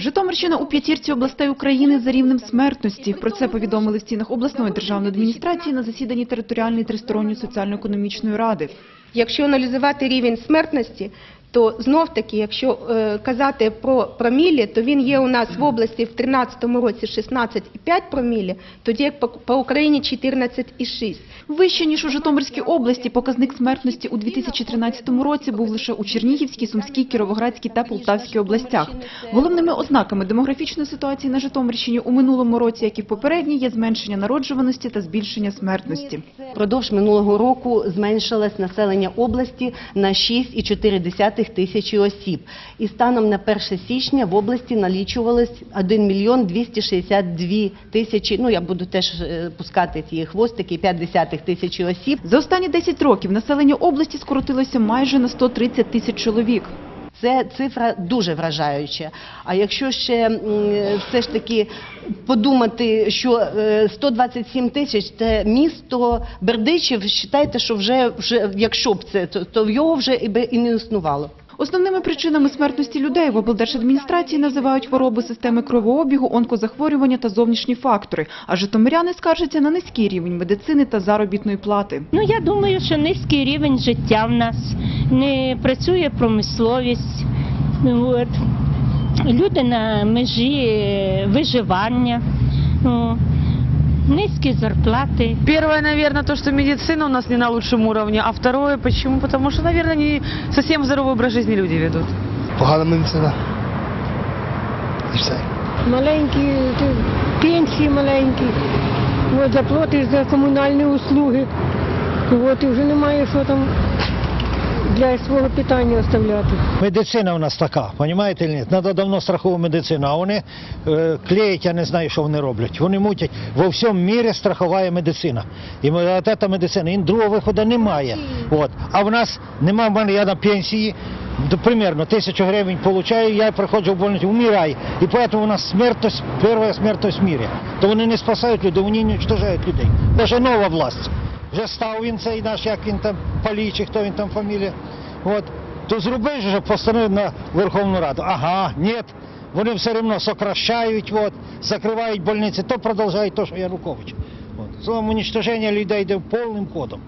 Житомирщина у п'ятірці областей України за рівнем смертності. Про це повідомили в стінах обласної державної адміністрації на засіданні територіальної тристоронньої соціально-економічної ради. Якщо аналізувати рівень смертності, то знов таки, якщо е, казати про промілі, то він є у нас в області в 2013 році 16,5 промілі, тоді як по, по Україні 14,6. Вище, ніж у Житомирській області, показник смертності у 2013 році був лише у Чернігівській, Сумській, Кіровоградській та Полтавській областях. Головними ознаками демографічної ситуації на Житомирщині у минулому році, як і в попередній, є зменшення народжуваності та збільшення смертності. Впродовж минулого року зменшилось населення області на 6,4 тисячі осіб. І станом на 1 січня в області налічувалось 1 мільйон 262 тисячі, ну я буду теж е, пускати ті хвостики, 5 тисячі осіб. За останні 10 років населення області скоротилося майже на 130 тисяч чоловік. Це цифра дуже вражаюча. А якщо ще все ж таки подумати, що е, 127 тисяч це місто Бердичів, вважайте, що вже, вже якщо б це, то, то його вже і не існувало. Основними причинами смертності людей в облдержадміністрації називають хвороби системи кровообігу, онкозахворювання та зовнішні фактори. А житомиряни скаржаться на низький рівень медицини та заробітної плати. Ну, я думаю, що низький рівень життя в нас, не працює промисловість. От. Люди на межі виживання, низькі зарплати. Первое, наверное, то, что медицина у нас не на лучшем уровне, а второе, почему? Потому что, наверное, не совсем здоровый образ жизни люди ведут. Погана медицина. І все. маленькі ти- пенсії маленькі, от, заплатиш за комунальні услуги, от, і вже немає що там для свого питання оставляти. Медицина у нас така, розумієте, ні? Треба давно страхову медицину, а вони е, клеять, я не знаю, що вони роблять. Вони мутять. Во всьому мірі страхова медицина. І от ця медицина, і другого виходу немає. От. А в нас нема, в мене я на пенсії, примерно тисячу гривень получаю, я приходжу в больницю, вмираю. І тому у нас смертність, перша смертність в мірі. То вони не спасають людей, вони не уничтожають людей. Даже нова власть. Вже став він цей наш, як він там, Палій, чи хто він там фамілія. От. То зроби ж постановив на Верховну Раду. Ага, ні. Вони все одно сокращають, от, закривають больниці, то продовжують те, що Янукович. Словом, уничтоження людей йде повним ходом.